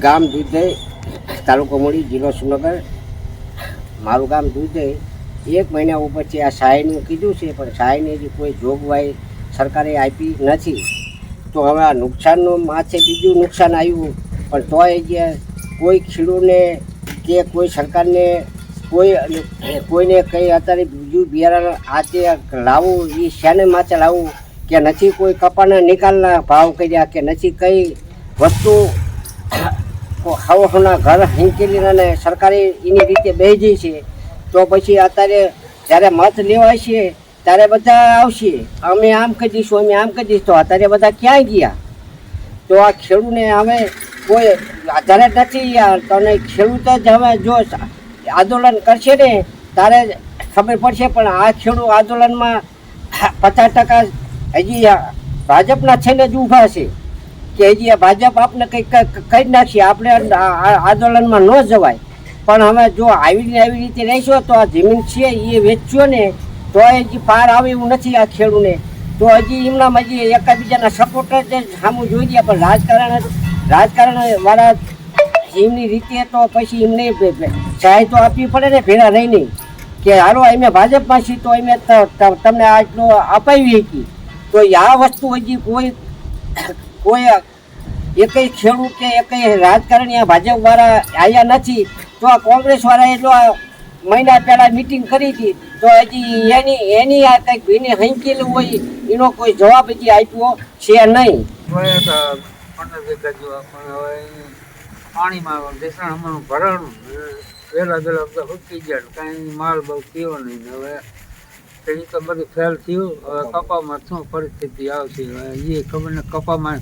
ગામ દૂધે તાલુકો મૂડી, જિલ્લો સુરનગર મારું ગામ દૂધે એક મહિના ઉપરથી આ સહાયનું કીધું છે, પણ સહાયની હજી કોઈ જોગવાઈ સરકારે આપી નથી. તો હવે આ નુકસાનનું માથે બીજું નુકસાન આવ્યું, પણ તોય જે કોઈ ખેડૂતને કે કોઈ સરકારને કોઈ કોઈને કંઈ અત્યારે બીજું બિયારણ હાથે લાવવું એ શેને માથે લાવવું, કે નથી કોઈ કપાના નિકાલના ભાવ કર્યા કે નથી કઈ વસ્તુ હવાના ઘર હિંચેલી અને સરકારી એની રીતે બેસી છે. તો પછી અત્યારે જ્યારે મત લેવાય છે, ત્યારે બધા આવશે. અમે આમ કહી દઈશું, અમે આમ કહી દઈશું. તો અત્યારે બધા ક્યાં ગયા? તો આ ખેડૂતને હવે કોઈ આધારે નથી યાર. તને ખેડૂત જ હવે જો આંદોલન કરશે ને, તારે ખબર પડશે, પણ આ ખેડૂત આંદોલનમાં પચાસ ટકા હજી ભાજપના છેલ્લે જ ઊભા છે. કે હજી ભાજપ આપને કંઈક કહી નાખીએ. આપણે આંદોલનમાં ન જવાય. પણ હવે જો આવી આવી રીતે રહેશો, તો આ જમીન છે એ વેચ્યો ને, તો હજી પાર આવે એવું નથી આ ખેડૂને. તો હજી એમનામાં હજી એકબીજાના સપોર્ટર જ સામું જોઈ દે પણ રાજકારણ રાજકારણ વાળા એમની રીતે તો પછી એમને સહાય તો આપવી પડે ને, ભેળા રહીને. કે હાલો, અમે ભાજપમાં છીએ, તો અમે તમને આટલું અપાવી હતી તો આ વસ્તુ હજી કોઈ કોઈ એકય ખેડૂત કે એકય રાજકારણી આ ભાજપ વાળા આવ્યા નથી. તો આ કોંગ્રેસ વાળા આ મહિના પહેલા મિટિંગ કરી હતી, તો હજી એની એની આ કંઈક ભીને હંકેલું હોય, એનો કોઈ જવાબ હજી આપ્યો છે નહીં. પાણીમાં બેસણ હમણાં ભરાણું વહેલા વહેલા બધા હુકી ગયા, કાંઈ માલ બહુ પીવો નહીં. હવે એ તો બધું ફેલ થયું, હવે કપામાં શું પરિસ્થિતિ આવશે એ ખબર ને કપામાં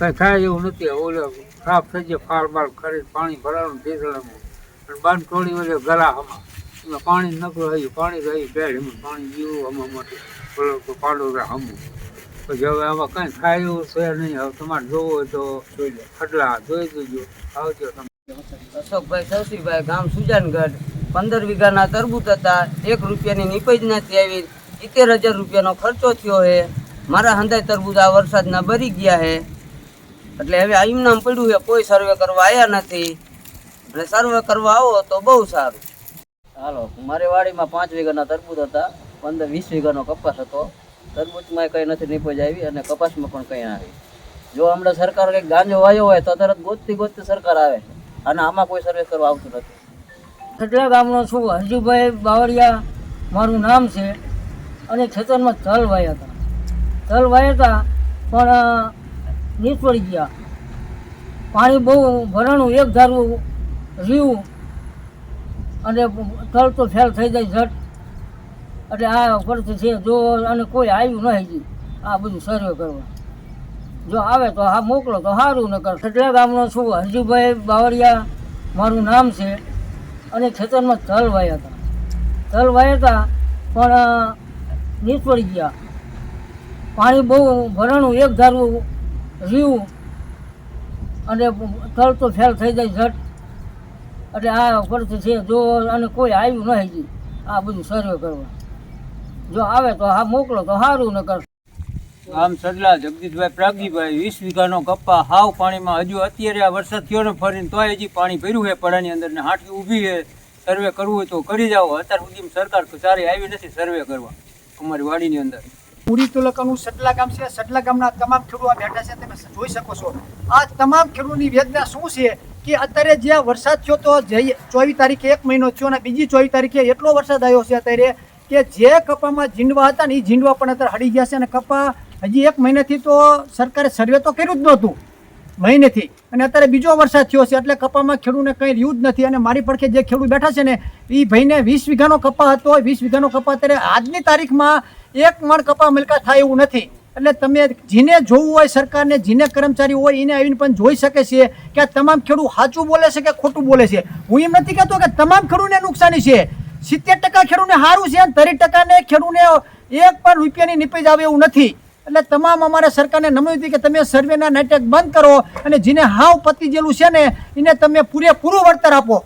કાંઈ થાય એવું નથી ઓલે સાફ થઈ જાય ફાળ બાળ ખરી, પાણી ભરાવાનું દેસડામાં અને બાંધ થોડી વડે ગળા હમા. એમાં પાણી નકરું રહ્યું પાણી રહ્યું બેડ એમાં, પાણી જીવું હમા માટે. તો પાડો હમું. પછી હવે આમાં કઈ થાય એવું છે નહીં. હવે તમારે જોવો હોય તો જોઈ લો. ખડલા જોઈ દેજો. આવજો તમે. અશોકભાઈ સવસીભાઈ ગામ સુજાનગઢ. પંદર વીઘાના તરબૂત હતા. એક રૂપિયાની નીપજ નથી આવી. સિત્તેર હજાર રૂપિયાનો ખર્ચો થયો છે મારા હંધાય તરબૂત આ વરસાદના બરી ગયા છે એટલે હવે એમના પડ્યું છે, કોઈ સર્વે કરવા આવ્યા નથી. એટલે સર્વે કરવા આવો તો બહુ સારું. હાલો, મારી વાડીમાં પાંચ વીઘાના તરબૂચ હતા, પંદર વીસ વીઘાનો કપાસ હતો. તરબૂચમાં કંઈ નથી નીપજ આવી અને કપાસમાં પણ કંઈ આવી. જો હમણાં સરકાર કંઈક ગાંજો વાયો હોય તો તરત ગોતતી ગોતતી સરકાર આવે અને આમાં કોઈ સર્વે કરવા આવતું નથી. ખટલા ગામનો છું, હરજુભાઈ બાવળિયા, મારું નામ છે. અને ખેતરમાં તલ વાયા હતા. તલ વાયા હતા, પણ નિષ્ફળી ગયા. પાણી બહુ ભરાણું, એક ધારું રહ્યું અને તલ તો ફેલ થઈ જાય ઝટ. એટલે આ પરિસ્થિતિ છે, જો અને કોઈ આવ્યું નહીં આ બધું સર્વે કરવા. જો આવે તો હા મોકલો, તો સારું ન કર કેટલા ગામનો છું, હરજીભાઈ બાવળિયા મારું નામ છે. અને ખેતરમાં તલ વાયા હતા. તલ વાયા હતા, પણ નિષ્ફળી ગયા. પાણી બહુ ભરાણું, એક ધારું રહ્યું અને તલ તો ફેલ થઈ જાય ઝટ. એટલે આ ફરતી છે, જો અને કોઈ આવ્યું હજી, આ બધું સર્વે કરવા. જો આવે તો હા મોકલો, તો સારું નકર. આમ સડલા જગદીશભાઈ, પ્રાગજીભાઈ, વીસ વીઘાનો કપ્પા હાવ પાણીમાં હજુ અત્યારે આ વરસાદ થયો ને ફરીને તોય હજી પાણી ભર્યું છે, પડાની અંદર ને હાટકી ઊભી છે. સર્વે કરવું હોય તો કરી જાઓ. અત્યાર સુધી સરકાર સારી આવી નથી સર્વે કરવા અમારી વાડીની અંદર. પુરી તુલકાનું સટલા ગામ છે, સટલા ગામના તમામ ખેડૂતો બેઠા છે, તમે જોઈ શકો છો. આ તમામ ખેડૂતોની વેદના શું છે કે અત્યારે જ્યાં વરસાદ થયો તો જે ચોવીસ તારીખે એક મહિનો થયો અને બીજી ચોવીસ તારીખે એટલો વરસાદ આવ્યો છે અત્યારે કે જે કપામાં જીંડવા હતા ને એ જીંડવા પણ અત્યારે હળી ગયા છે અને કપા હજી એક મહિનાથી તો સરકારે સર્વે તો કર્યું જ નહોતું. મહિનેથી. અને અત્યારે બીજો વરસાદ થયો છે એટલે કપામાં ખેડૂતને કંઈ રહ્યું જ નથી અને મારી પડખે જે ખેડૂત બેઠા છે ને એ ભાઈને વીસ વીઘાનો કપા હતો, વીસ વીઘાનો કપા અત્યારે આજની તારીખમાં એક મણ કપા મિલકા થાય એવું નથી. એટલે તમે જેને જોવું હોય સરકારને, જેને કર્મચારી હોય એને આવીને પણ જોઈ શકે છે કે આ તમામ ખેડૂત સાચું બોલે છે કે ખોટું બોલે છે. હું એમ નથી કહેતો કે તમામ ખેડૂતને નુકસાની છે. સિત્તેર ટકા ખેડૂતને સારું છે અને ત્રીસ ટકાને ખેડૂતને એક પણ રૂપિયાની નીપજ આવે એવું નથી. એટલે તમામ અમારે સરકારને નમ્યું હતી કે તમે સર્વેના નાટક બંધ કરો અને જેને હાવ પતી ગયેલું છે ને, એને તમે પૂરેપૂરું વળતર આપો.